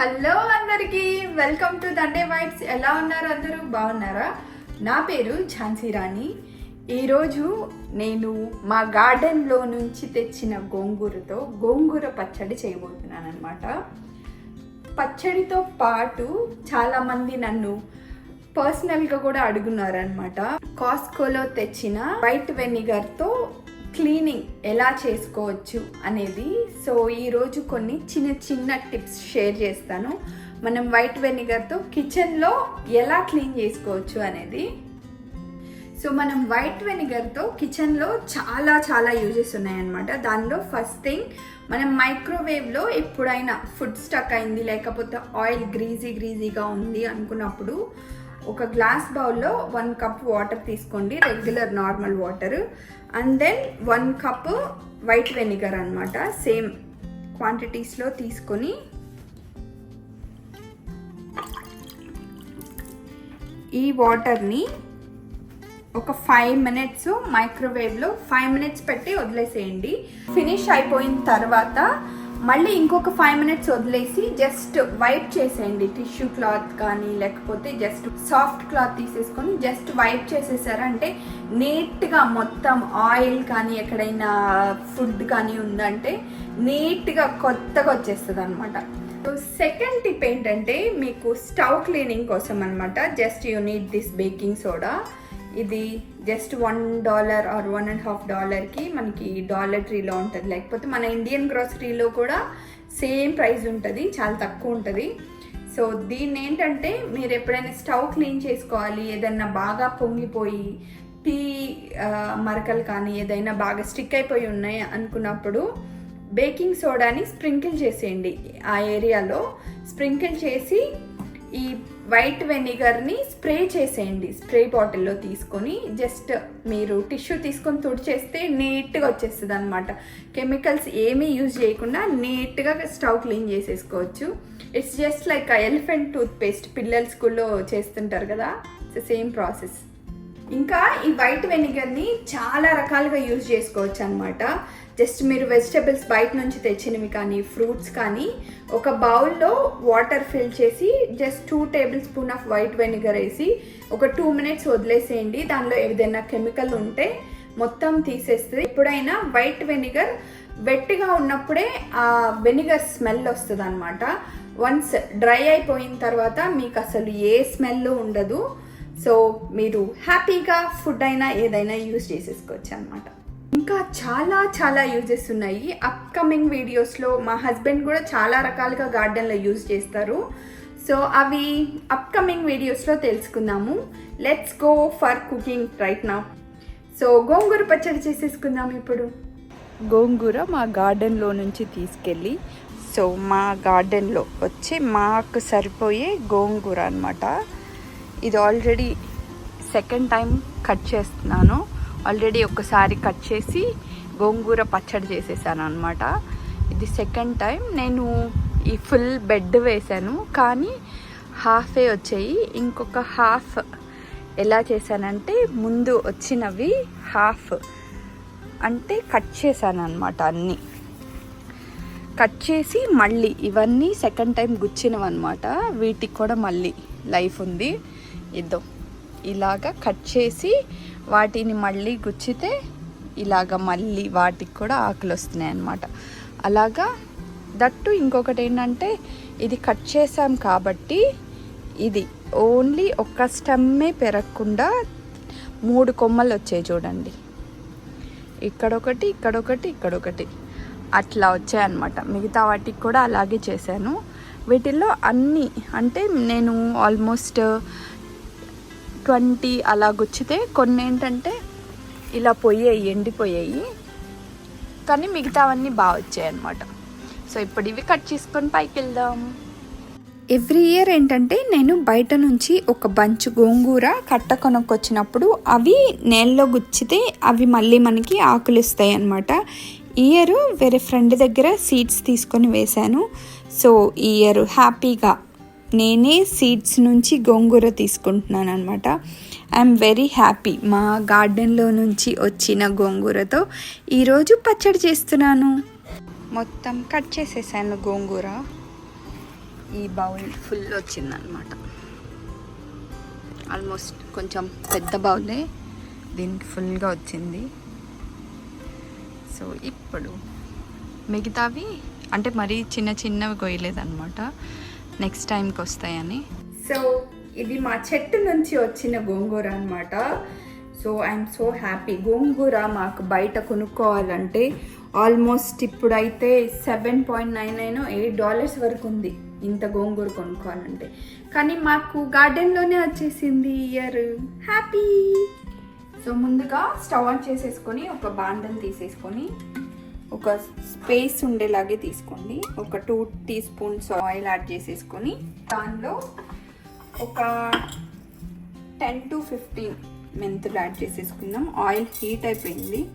Hello అందరికీ. Welcome to Dande whites ఎలా ఉన్నారు అందరూ? బాగున్నారా? నా పేరు ఝాన్సీ రాణి. ఈరోజు నేను మా గార్డెన్లో నుంచి తెచ్చిన గోంగూరతో గోంగూర పచ్చడి చేయబోతున్నాను అనమాట పచ్చడితో పాటు చాలామంది నన్ను పర్సనల్గా కూడా అడుగున్నారనమాట కాస్కోలో తెచ్చిన వైట్ వెనిగర్తో క్లీనింగ్ ఎలా చేసుకోవచ్చు అనేది. సో ఈరోజు కొన్ని చిన్న చిన్న టిప్స్ షేర్ చేస్తాను. మనం వైట్ వెనిగర్తో కిచెన్లో ఎలా క్లీన్ చేసుకోవచ్చు అనేది. సో మనం వైట్ వెనిగర్తో కిచెన్లో చాలా చాలా యూజెస్ ఉన్నాయన్నమాట. దానిలో ఫస్ట్ థింగ్ మనం మైక్రోవేవ్లో ఎప్పుడైనా ఫుడ్ స్టక్ అయింది లేకపోతే ఆయిల్ గ్రీజీ గ్రీజీగా ఉంది అనుకున్నప్పుడు ఒక గ్లాస్ బౌల్లో వన్ కప్ వాటర్ తీసుకోండి regular normal water and then one cup white vinegar అనమాట సేమ్ క్వాంటిటీస్లో తీసుకొని ఈ వాటర్ని ఒక ఫైవ్ మినిట్స్ మైక్రోవేవ్లో ఫైవ్ మినిట్స్ పెట్టి వదిలేసేయండి. ఫినిష్ అయిపోయిన తర్వాత మళ్ళీ ఇంకొక ఫైవ్ మినిట్స్ వదిలేసి జస్ట్ వైప్ చేసేయండి. టిష్యూ క్లాత్ కానీ లేకపోతే జస్ట్ సాఫ్ట్ క్లాత్ తీసేసుకొని జస్ట్ వైప్ చేసేసారంటే నీట్గా మొత్తం ఆయిల్ కానీ ఎక్కడైనా ఫుడ్ కానీ ఉందంటే నీట్గా కొత్తగా వచ్చేస్తుంది అనమాట సో సెకండ్ టిప్ ఏంటంటే మీకు స్టవ్ క్లీనింగ్ కోసం అనమాట just you need this baking soda ఇది just one dollar or one and half డాలర్కి మనకి డాలర్ ట్రీలో ఉంటుంది. లేకపోతే మన ఇండియన్ గ్రోసరీలో కూడా సేమ్ ప్రైస్ ఉంటుంది చాలా తక్కువ ఉంటుంది. సో దీన్ని ఏంటంటే మీరు ఎప్పుడైనా స్టవ్ క్లీన్ చేసుకోవాలి ఏదైనా బాగా పొంగిపోయి టీ మరకలు కానీ ఏదైనా బాగా స్టిక్ అయిపోయి ఉన్నాయి అనుకున్నప్పుడు బేకింగ్ సోడాని స్ప్రింకిల్ చేసేయండి. ఆ ఏరియాలో స్ప్రింకిల్ చేసి ఈ వైట్ వెనిగర్ని స్ప్రే చేసేయండి. స్ప్రే బాటిల్లో తీసుకొని జస్ట్ మీరు టిష్యూ తీసుకొని తుడిచేస్తే నీట్గా వచ్చేస్తుంది అనమాట కెమికల్స్ ఏమీ యూజ్ చేయకుండా నీట్గా స్టవ్ క్లీన్ చేసేసుకోవచ్చు. It's just like elephant toothpaste పిల్లల స్కూల్లో చేస్తుంటారు కదా సేమ్ ప్రాసెస్ ఇంకా ఈ వైట్ వెనిగర్ని చాలా రకాలుగా యూజ్ చేసుకోవచ్చు అనమాట జస్ట్ మీరు వెజిటబుల్స్ బయట నుంచి తెచ్చినవి కానీ ఫ్రూట్స్ కానీ ఒక బౌల్లో వాటర్ ఫిల్ చేసి just two tablespoon of white vinegar వేసి ఒక టూ మినిట్స్ వదిలేసేయండి. దానిలో ఏదైనా కెమికల్ ఉంటే మొత్తం తీసేస్తే ఎప్పుడైనా వైట్ వెనిగర్ వెట్టిగా ఉన్నప్పుడే ఆ వెనిగర్ స్మెల్ వస్తుంది అనమాట వన్స్ డ్రై అయిపోయిన తర్వాత మీకు అసలు ఏ స్మెల్ ఉండదు. సో మీరు హ్యాపీగా ఫుడ్ అయినా ఏదైనా యూజ్ చేసేసుకోవచ్చు అనమాట ఇంకా చాలా చాలా యూజెస్ ఉన్నాయి. అప్కమింగ్ వీడియోస్లో మా హస్బెండ్ కూడా చాలా రకాలుగా గార్డెన్లో యూజ్ చేస్తారు. సో అవి అప్కమింగ్ వీడియోస్లో తెలుసుకుందాము. Let's go for cooking right నా సో గోంగూర పచ్చడి చేసేసుకుందాం ఇప్పుడు. గోంగూర మా గార్డెన్లో నుంచి తీసుకెళ్ళి సో మా గార్డెన్లో వచ్చి మాకు సరిపోయే గోంగూర అనమాట ఇది ఆల్రెడీ సెకండ్ టైం కట్ చేస్తున్నాను. ఆల్రెడీ ఒకసారి కట్ చేసి గోంగూర పచ్చడి చేసేసాను అనమాట ఇది సెకండ్ టైం నేను ఈ ఫుల్ బెడ్ వేసాను. కానీ హాఫే వచ్చాయి. ఇంకొక హాఫ్ ఎలా చేశానంటే ముందు వచ్చినవి హాఫ్ అంటే కట్ చేశాను అనమాట అన్నీ. కట్ చేసి మళ్ళీ ఇవన్నీ సెకండ్ టైం గుచ్చినవి అనమాట వీటికి కూడా మళ్ళీ లైఫ్ ఉంది. ఇదో ఇలాగా కట్ చేసి వాటిని మళ్ళీ గుచ్చితే ఇలాగ మళ్ళీ వాటికి కూడా ఆకులు వస్తున్నాయి అన్నమాట. అలాగా దట్టు ఇంకొకటి ఏంటంటే ఇది కట్ చేసాం కాబట్టి ఇది ఓన్లీ ఒక్క స్టమ్మే పెరగకుండా మూడు కొమ్మలు వచ్చాయి చూడండి. ఇక్కడొకటి ఇక్కడొకటి ఇక్కడొకటి అట్లా వచ్చాయన్నమాట మిగతా వాటికి కూడా అలాగే చేశాను. వీటిల్లో అన్నీ అంటే నేను ఆల్మోస్ట్ ట్వంటీ అలా గుచ్చితే కొన్ని ఏంటంటే ఇలా పోయాయి ఎండిపోయాయి. కానీ మిగతావన్నీ బాగా వచ్చాయి అనమాట సో ఇప్పుడు ఇవి కట్ చేసుకొని పైకి వెళ్దాం ఎవ్రీ ఇయర్ ఏంటంటే నేను బయట నుంచి ఒక బంచ్ గోంగూర కట్ట కొనుక్కొచ్చినప్పుడు అవి నేలలో గుచ్చితే అవి మళ్ళీ మనకి ఆకులు ఇస్తాయి అనమాట ఇయర్ వేరే ఫ్రెండ్ దగ్గర సీడ్స్ తీసుకొని వేశాను. సో ఈ ఇయర్ హ్యాపీగా నేనే సీడ్స్ నుంచి గోంగూర తీసుకుంటున్నాను అనమాట ఐఎమ్ వెరీ హ్యాపీ. మా గార్డెన్లో నుంచి వచ్చిన గోంగూరతో ఈరోజు పచ్చడి చేస్తున్నాను. మొత్తం కట్ చేసేసాను గోంగూర. ఈ బౌల్ ఫుల్ వచ్చిందనమాట ఆల్మోస్ట్ కొంచెం పెద్ద బౌలే. దీనికి ఫుల్గా వచ్చింది. సో ఇప్పుడు మిగతావి అంటే మరీ చిన్న చిన్నవి కొయ్యలేదన్నమాట. నెక్స్ట్ టైంకి వస్తాయని. సో ఇది మా చెట్టు నుంచి వచ్చిన గోంగూర అనమాట సో ఐఎమ్ సో హ్యాపీ. గోంగూర మాకు బయట కొనుక్కోవాలంటే ఆల్మోస్ట్ ఇప్పుడైతే seven point nine nine eight dollars వరకు ఉంది ఇంత గోంగూర కొనుక్కోవాలంటే. కానీ మాకు గార్డెన్లోనే వచ్చేసింది ఇయర్. హ్యాపీ! సో ముందుగా స్టవ్ ఆన్ చేసేసుకొని ఒక బాండని తీసేసుకొని ఒక స్పేస్ ఉండేలాగే తీసుకోండి. ఒక two teaspoons oil add చేసేసుకొని దానిలో ఒక టెన్ టు ఫిఫ్టీన్ మెంతులు యాడ్ చేసేసుకుందాం. ఆయిల్ హీట్ అయిపోయింది.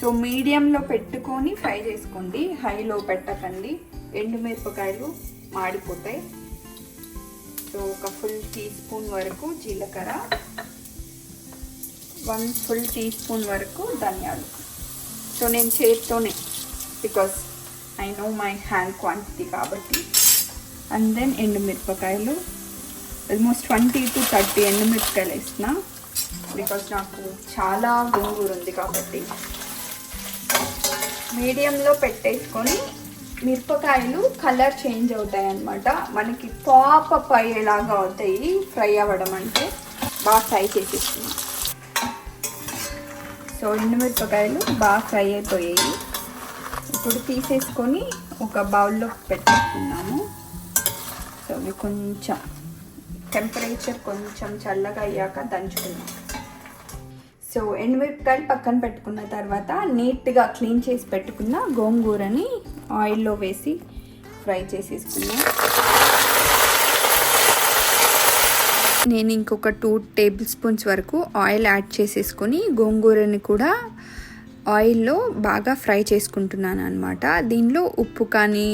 సో మీడియంలో పెట్టుకొని ఫ్రై చేసుకోండి. హైలో పెట్టకండి. ఎండుమిరపకాయలు మాడిపోతాయి. సో ఒక ఫుల్ టీ స్పూన్ వరకు జీలకర్ర వన్ ఫుల్ టీ స్పూన్ వరకు ధనియాలు. సో నేను చేత్తోనే. Because I know my hand quantity కాబట్టి అండ్ దెన్ ఎండుమిరపకాయలు. ఆల్మోస్ట్ ట్వంటీ టు థర్టీ ఎండుమిరపకాయలు వేసిన బికాస్ నాకు చాలా గోంగూర ఉంది కాబట్టి. మీడియంలో పెట్టేసుకొని మిరపకాయలు కలర్ చేంజ్ అవుతాయి అన్నమాట మనకి పాపప్ అయ్యేలాగా అవుతాయి ఫ్రై అవ్వడం అంటే. బాగా ఫ్రై చేసేస్తున్నాం సో ఎండుమిరపకాయలు బాగా ఫ్రై అయిపోయాయి. ఇప్పుడు తీసేసుకొని ఒక బౌల్లో పెట్టేసుకున్నాము సో అవి కొంచెం టెంపరేచర్ కొంచెం చల్లగా అయ్యాక దంచుకున్నాం సో ఎండుమిరపకాయలు పక్కన పెట్టుకున్న తర్వాత నీట్గా క్లీన్ చేసి పెట్టుకున్న గోంగూరని ఆయిల్లో వేసి ఫ్రై చేసేసుకున్నాం నేను ఇంకొక టూ టేబుల్ స్పూన్స్ వరకు ఆయిల్ యాడ్ చేసేసుకొని గోంగూరని కూడా ఆయిల్లో బాగా ఫ్రై చేసుకుంటున్నాను అనమాట దీనిలో ఉప్పు కానీ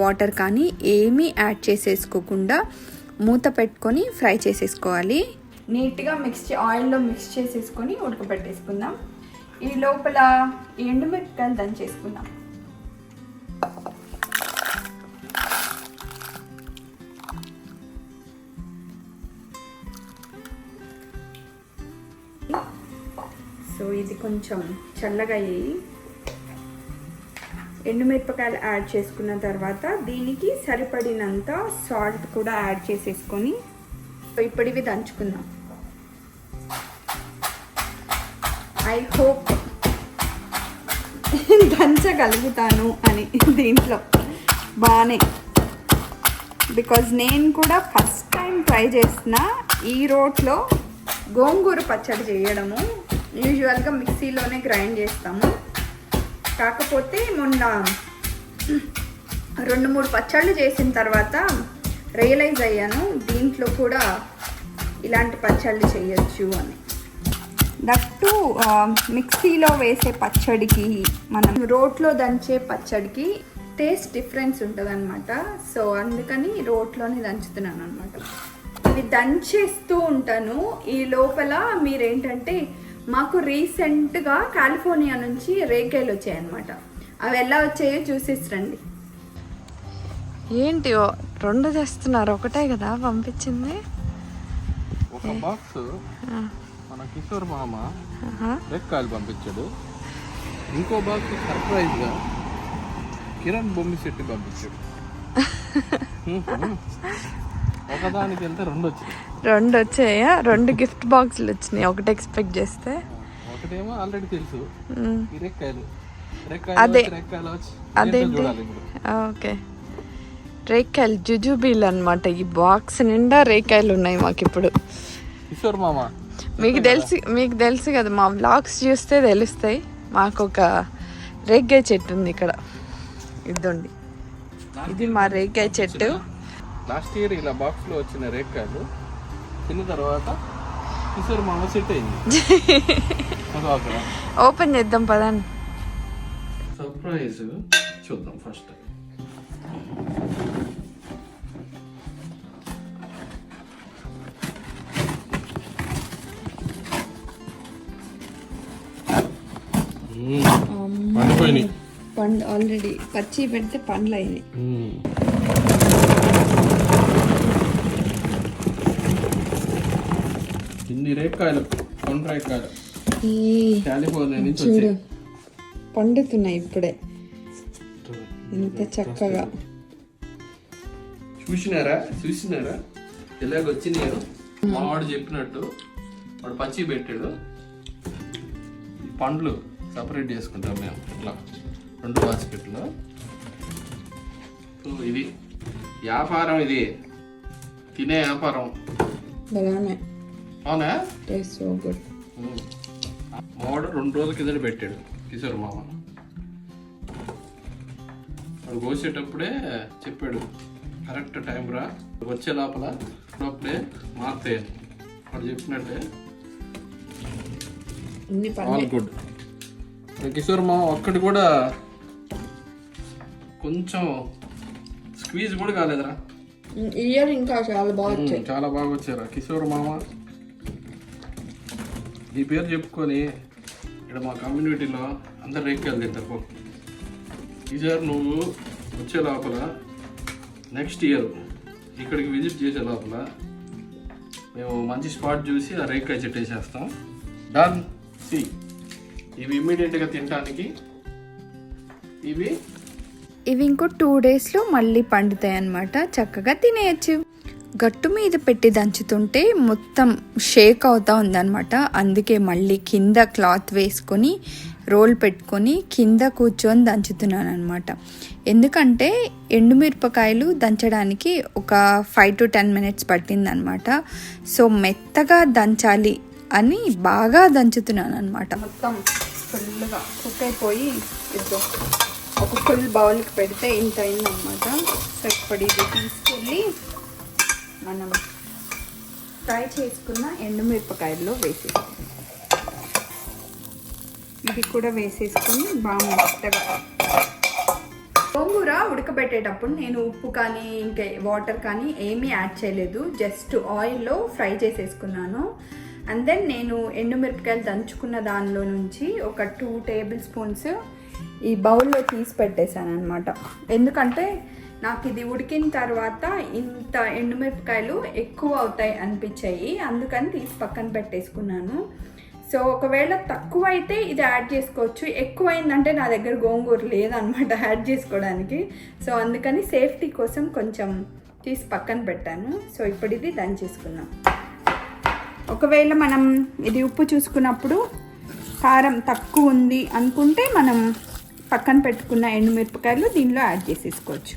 వాటర్ కానీ ఏమీ యాడ్ చేసేసుకోకుండా మూత పెట్టుకొని ఫ్రై చేసేసుకోవాలి. నీట్గా మిక్స్ ఆయిల్లో మిక్స్ చేసేసుకొని ఉడకబెట్టేసుకుందాం. ఈ లోపల ఎండుమిరపకాయలు దంచేసుకుందాం. ఇది కొంచెం చల్లగా అయ్యి ఎండుమిరపకాయలు యాడ్ చేసుకున్న తర్వాత దీనికి సరిపడినంత సాల్ట్ కూడా యాడ్ చేసేసుకొని ఇప్పటివి ఇప్పుడు ఇవి దంచుకుందాం. ఐ హోప్ దంచగలుగుతాను అని దీంట్లో బాగానే బికాజ్ నేను కూడా ఫస్ట్ టైం ట్రై చేసిన ఈ రోట్లో గోంగూర పచ్చడి చేయడము యూజువల్గా మిక్సీలోనే గ్రైండ్ చేస్తాము. కాకపోతే మొన్న రెండు మూడు పచ్చళ్ళు చేసిన తర్వాత రియలైజ్ అయ్యాను. దీంట్లో కూడా ఇలాంటి పచ్చళ్ళు చేయొచ్చు అని. దట్టు మిక్సీలో వేసే పచ్చడికి మనం రోట్లో దంచే పచ్చడికి టేస్ట్ డిఫరెన్స్ ఉంటుంది అనమాట సో అందుకని రోట్లోనే దంచుతున్నాను అనమాట ఇవి దంచేస్తూ ఉంటాను. ఈ లోపల మీరేంటంటే మాకు రీసెంట్గా కాలిఫోర్నియా నుంచి రేకాయలు వచ్చాయన్నమాట. అవి ఎలా వచ్చాయో చూసేసి రండి. ఏంటి ఓ- రెండు తెస్తున్నారు. ఒకటే కదా పంపించింది? ఒక బాక్స్ మన కిషోర్ మామ. రెక్కాయలు పంపించాడు. ఇంకో బాక్స్ సర్ప్రైజ్గా కిరణ్ బొమ్మి శెట్టి పంపించాడు ఒకదానికి వెళ్తే రెండు వచ్చాయా? రెండు గిఫ్ట్ బాక్సులు వచ్చినాయి. ఒకటి ఎక్స్పెక్ట్ చేస్తే. ఒకటేమో ఆల్రెడీ తెలుసు. మ్మ్. ఈ రెక్కాయలు అదే. అదేంటి? ఓకే. రేకాయలు జుజుబీలు అనమాట ఈ బాక్స్ నిండా రేకాయలు ఉన్నాయి మాకు ఇప్పుడు. కిషోర్ మామ. మీకు తెలిసి మీకు తెలుసు కదా మా బ్లాగ్స్ చూస్తే తెలుస్తాయి. మాకు ఒక రేగ్గాయ చెట్టు ఉంది ఇక్కడ. ఇదండి ఇది మా రేగ్గాయ చెట్టు. లాస్ట్ ఇయర్ ఇలా బాక్స్లో వచ్చిన రేక్కాయలు తిన్న తర్వాత కిషోర్ మామ సెట్ అయింది. అక్కడ. ఓపెన్ చేద్దాం పదండి. సర్ప్రైజ్ చూద్దాం ఫస్ట్. పండు ఆల్రెడీ పచ్చి పెడితే పండ్లు అయినాయి. రేక్కాయలు కొండ రేక్కాయలు. ఈ కాలిఫోర్నియా నుంచి చూడు పండుతున్నాయి ఇప్పుడే. ఎంత చక్కగా. చూసినారా? చూసినారా? ఇలాగ వచ్చినాయో మా వాడు చెప్పినట్టు వాడు పచ్చి పెట్టాడు. పండ్లు సపరేట్ చేసుకుంటాం మేము ఇట్లా రెండు బాస్కెట్లో. ఇది వ్యాపారం ఇది. తినే వ్యాపారం. అవునా? Taste so good. మావాడు రెండు రోజుల కిందట పెట్టాడు కిషోర్ మామ. వాడు కోసేటప్పుడే చెప్పాడు కరెక్ట్ టైం రా వచ్చే లోపల అప్పుడే మారుతాయి వాడు చెప్పినట్టే. ఆల్ గుడ్ కిషోర్ మామ ఒక్కటి కూడా కొంచెం స్క్వీజ్ కూడా కాలేదురా. ఇయర్ ఇంకా చాలా బాగా చాలా బాగా వచ్చారు. కిషోర్ మామ ఈ పేరు చెప్పుకొని ఇక్కడ మా కమ్యూనిటీలో అందరు రేక్కెళ్ళి తింటారు పో. ఈసారి నువ్వు వచ్చే లోపల నెక్స్ట్ ఇయర్ ఇక్కడికి విజిట్ చేసే లోపల మేము మంచి స్పాట్ చూసి ఆ రేక్కాయ చెట్టు వేసేస్తాం. డన్ సి ఇవి ఇమ్మీడియట్గా తినడానికి ఇవి ఇవి ఇంకో టూ డేస్లో మళ్ళీ పండుతాయి అన్నమాట చక్కగా తినేయచ్చు. గట్టు మీద పెట్టి దంచుతుంటే మొత్తం షేక్ అవుతా ఉందన్నమాట. అందుకే మళ్ళీ కింద క్లాత్ వేసుకొని రోల్ పెట్టుకొని కింద కూర్చొని దంచుతున్నాను అనమాట ఎందుకంటే ఎండుమిరపకాయలు దంచడానికి ఒక ఫైవ్ టు టెన్ మినిట్స్ పట్టిందనమాట సో మెత్తగా దంచాలి అని బాగా దంచుతున్నాను అనమాట మొత్తం ఫుల్గా కుక్ అయిపోయి ఇదో ఒక ఫుల్ బౌల్కి పెడితే ఇంత అయిందనమాట సో ఇప్పుడు ఇది తీసుకెళ్ళి మనం ఫ్రై చేసుకున్న ఎండుమిరపకాయల్లో వేసేస్తాం ఇది కూడా వేసేసుకుని బాగా మెత్తగా గోంగూర ఉడకబెట్టేటప్పుడు నేను ఉప్పు కానీ ఇంకా వాటర్ కానీ ఏమీ యాడ్ చేయలేదు. జస్ట్ ఆయిల్లో ఫ్రై చేసేసుకున్నాను. అండ్ దెన్ నేను ఎండుమిరపకాయలు దంచుకున్న దానిలో నుంచి ఒక టూ టేబుల్ స్పూన్స్ ఈ బౌల్లో తీసి పెట్టేశాను అనమాట ఎందుకంటే నాకు ఇది ఉడికిన తర్వాత ఇంత ఎండుమిరపకాయలు ఎక్కువ అవుతాయి అనిపించాయి. అందుకని తీసి పక్కన పెట్టేసుకున్నాను. సో ఒకవేళ తక్కువ అయితే ఇది యాడ్ చేసుకోవచ్చు. ఎక్కువైందంటే నా దగ్గర గోంగూర లేదనమాట యాడ్ చేసుకోవడానికి. సో అందుకని సేఫ్టీ కోసం కొంచెం తీసి పక్కన పెట్టాను. సో ఇప్పుడు ఇది దంచేసుకుందాం ఒకవేళ మనం ఇది ఉప్పు చూసుకున్నప్పుడు కారం తక్కువ ఉంది అనుకుంటే మనం పక్కన పెట్టుకున్న ఎండుమిరపకాయలు దీనిలో యాడ్ చేసేసుకోవచ్చు.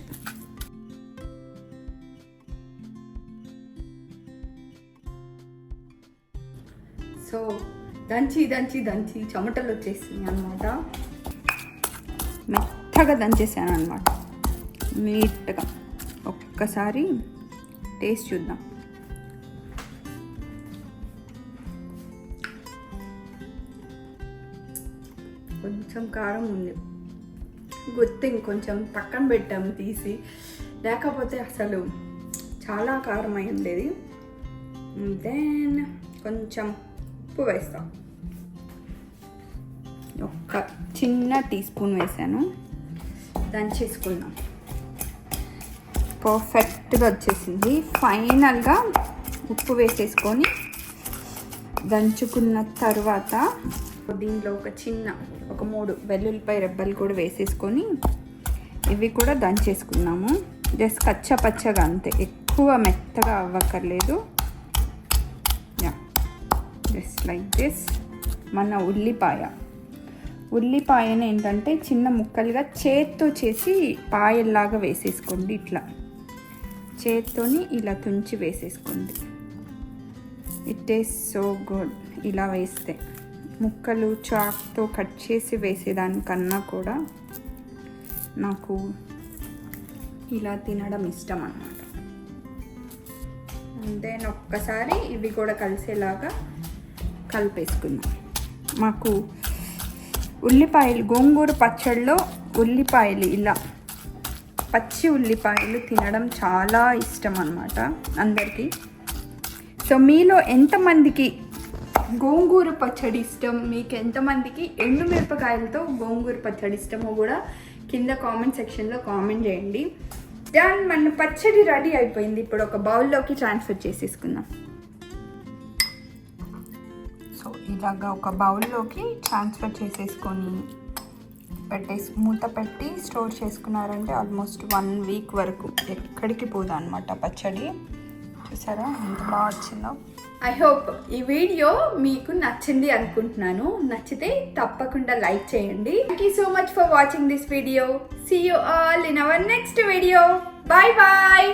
దంచి దంచి దంచి చెమటలు వచ్చేసింది అనమాట మెత్తగా దంచేసాను అనమాట నీట్గా. ఒక్కసారి టేస్ట్ చూద్దాం. కొంచెం కారం ఉంది. గుర్తు ఇంకొంచెం పక్కన పెట్టాము తీసి. లేకపోతే అసలు చాలా కారం అయి ఉండేది. దెన్ కొంచెం ఉప్పు వేస్తాం. ఒక చిన్న టీ స్పూన్ వేసాను. దంచేసుకున్నాం పర్ఫెక్ట్గా వచ్చేసింది. ఫైనల్గా ఉప్పు వేసేసుకొని దంచుకున్న తర్వాత దీనిలో ఒక చిన్న ఒక మూడు వెల్లుల్లిపాయ రెబ్బలు కూడా వేసేసుకొని ఇవి కూడా దంచేసుకున్నాము జస్ట్ కచ్చా పచ్చగా అంతే. ఎక్కువ మెత్తగా అవ్వక్కర్లేదు. యా జస్ట్ లైక్ దిస్ మన ఉల్లిపాయ. ఉల్లిపాయని ఏంటంటే చిన్న ముక్కలుగా చేత్తో చేసి పాయల్లాగా వేసేసుకోండి ఇట్లా. చేత్తోని ఇలా తుంచి వేసేసుకోండి. ఇట్ ఈస్ సో గుడ్ ఇలా వేస్తే. ముక్కలు చాక్తో కట్ చేసి వేసేదానికన్నా కూడా నాకు ఇలా తినడం ఇష్టం అన్నమాట దెన్ ఒక్కసారి ఇవి కూడా కలిసేలాగా కలిపేసుకుందాం. మాకు ఉల్లిపాయలు గోంగూర పచ్చడిలో ఉల్లిపాయలు ఇలా పచ్చి ఉల్లిపాయలు తినడం చాలా ఇష్టం అన్నమాట అందరికీ. సో మీలో ఎంతమందికి గోంగూర పచ్చడి ఇష్టం? మీకు ఎంతమందికి ఎండు మిరపకాయలతో గోంగూర పచ్చడి ఇష్టమో కూడా కింద కామెంట్ సెక్షన్లో కామెంట్ చేయండి. దాని మన పచ్చడి రెడీ అయిపోయింది. ఇప్పుడు ఒక బౌల్లోకి ట్రాన్స్ఫర్ చేసేసుకుందాం. ఇలాగా ఒక బౌల్లోకి ట్రాన్స్ఫర్ చేసేసుకొని పెట్టేసి మూత పెట్టి స్టోర్ చేసుకున్నారంటే ఆల్మోస్ట్ వన్ వీక్ వరకు ఎక్కడికి పోదు అనమాట పచ్చడి. చూసారా ఎంత బాగా వచ్చిందో. ఐ హోప్ ఈ వీడియో మీకు నచ్చింది అనుకుంటున్నాను. నచ్చితే తప్పకుండా లైక్ చేయండి. Thank you so much for watching this video see you all in our next video bye bye